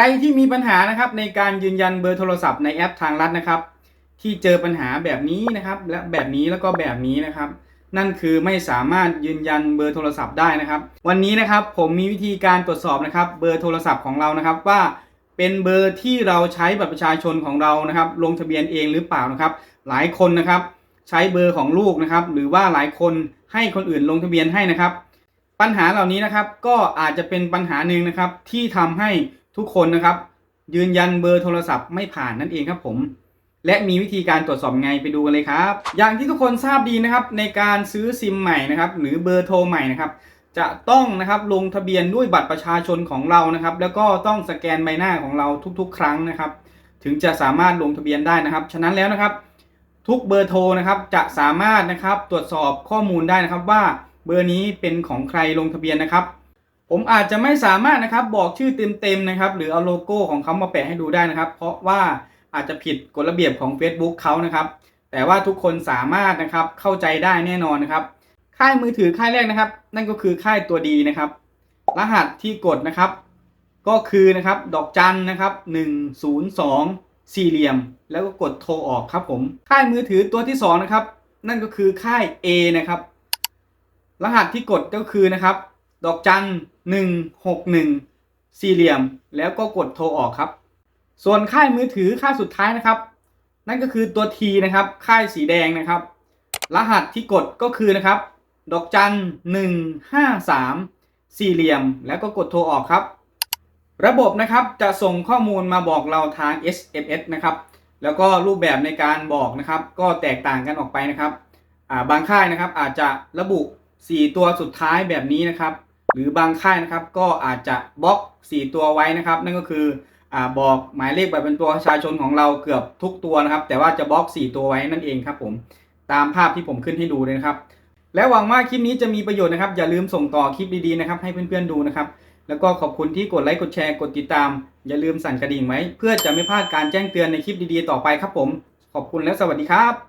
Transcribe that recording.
รที่มีปัญหานะครับในการยืนยันเบอร์โทรศัพท์ในแอปทางลัดนะครับ ที่เจอปัญหาแบบนี้นะครับและแบบนี้แล้วก็แบบนี้นะครับ นั่นคือไม่สามารถยืนยันเบอร์โทรศัพท์ได้นะครับ วันนี้นะครับผมมีวิธีการตรวจสอบนะครับเบอร์โทรศัพท์ของเรานะครับว่าเป็นเบอร์ที่เราใช้บัตรประชาชนของเรานะครับ ลงทะเบียนเองหรือเปล่านะครับ หลายคนนะครับ ใช้เบอร์ของลูกนะครับ หรือว่าหลายคนให้คนอื่นลงทะเบียนให้นะครับ ปัญหาเหล่านี้นะครับก็อาจจะเป็นปัญหาหนึ่งนะครับที่ทำให้ ทุกคนนะครับ ยืนยันเบอร์โทรศัพท์ไม่ผ่านนั่นเองครับผม และมีวิธีการตรวจสอบไงไปดูกันเลยครับ อย่างที่ทุกคนทราบดีนะครับ ในการซื้อซิมใหม่นะครับ หรือเบอร์โทรใหม่นะครับ จะต้องนะครับลงทะเบียนด้วยบัตรประชาชนของเรานะครับ แล้วก็ต้องสแกนใบหน้าของเราทุก ๆ ครั้งนะครับ ถึงจะสามารถลงทะเบียนได้นะครับ ฉะนั้นแล้วนะครับ ทุกเบอร์โทรนะครับจะสามารถนะครับตรวจสอบข้อมูลได้นะครับว่าเบอร์นี้เป็นของใครลงทะเบียนนะครับ ผมอาจจะไม่สามารถนะครับบอกชื่อเต็มๆนะครับ หรือเอาโลโก้ของเขามาแปะให้ดูได้นะครับ เพราะว่าอาจจะผิดกฎระเบียบของ Facebook เขานะครับ แต่ว่าทุกคนสามารถนะครับเข้าใจได้แน่นอนนะครับ ค่ายมือถือค่ายแรกนะครับ นั่นก็คือค่ายตัวดีนะครับ รหัสที่กดนะครับ ก็คือนะครับดอกจันนะครับ 102สี่เหลี่ยมแล้วก็กดโทรออกครับผม ค่ายมือถือตัวที่สองนะครับ นั่นก็คือค่าย A นะครับ รหัสที่กดก็คือนะครับ ดอกจัน161สี่เหลี่ยม แล้วก็กดโทรออกครับ ส่วนค่ายมือถือค่ายสุดท้ายนะครับ นั่นก็คือตัว T นะครับ ค่ายสีแดงนะครับ รหัสที่กดก็คือนะครับ ดอกจัน153สี่เหลี่ยม แล้วก็กดโทรออกครับ ระบบนะครับจะส่งข้อมูลมาบอกเราทาง SMS นะครับ แล้วก็รูปแบบในการบอกนะครับ ก็แตกต่างกันออกไปนะครับาบางค่ายนะครับอาจจะระบุ 4 ตัวสุดท้ายแบบนี้นะครับ หรือบางค่ายนะครับก็อาจจะบล็อก 4 ตัวไว้นะครับ นั่นก็คืออ่าบอกหมายเลขแบบเป็นตัวประชาชนของเราเกือบทุกตัวนะครับ แต่ว่าจะบล็อก 4 ตัวไว้นั่นเองครับผมตามภาพที่ผมขึ้นให้ดูเลยนะครับ และหวังว่าคลิปนี้จะมีประโยชน์นะครับ อย่าลืมส่งต่อคลิปดีๆนะครับ ให้เพื่อนๆดูนะครับ แล้วก็ขอบคุณที่กดไลค์กดแชร์กดติดตาม อย่าลืมสั่นกระดิ่งไว้เพื่อจะไม่พลาดการแจ้งเตือนในคลิปดีๆ ต่อไปครับผม ขอบคุณและสวัสดีครับ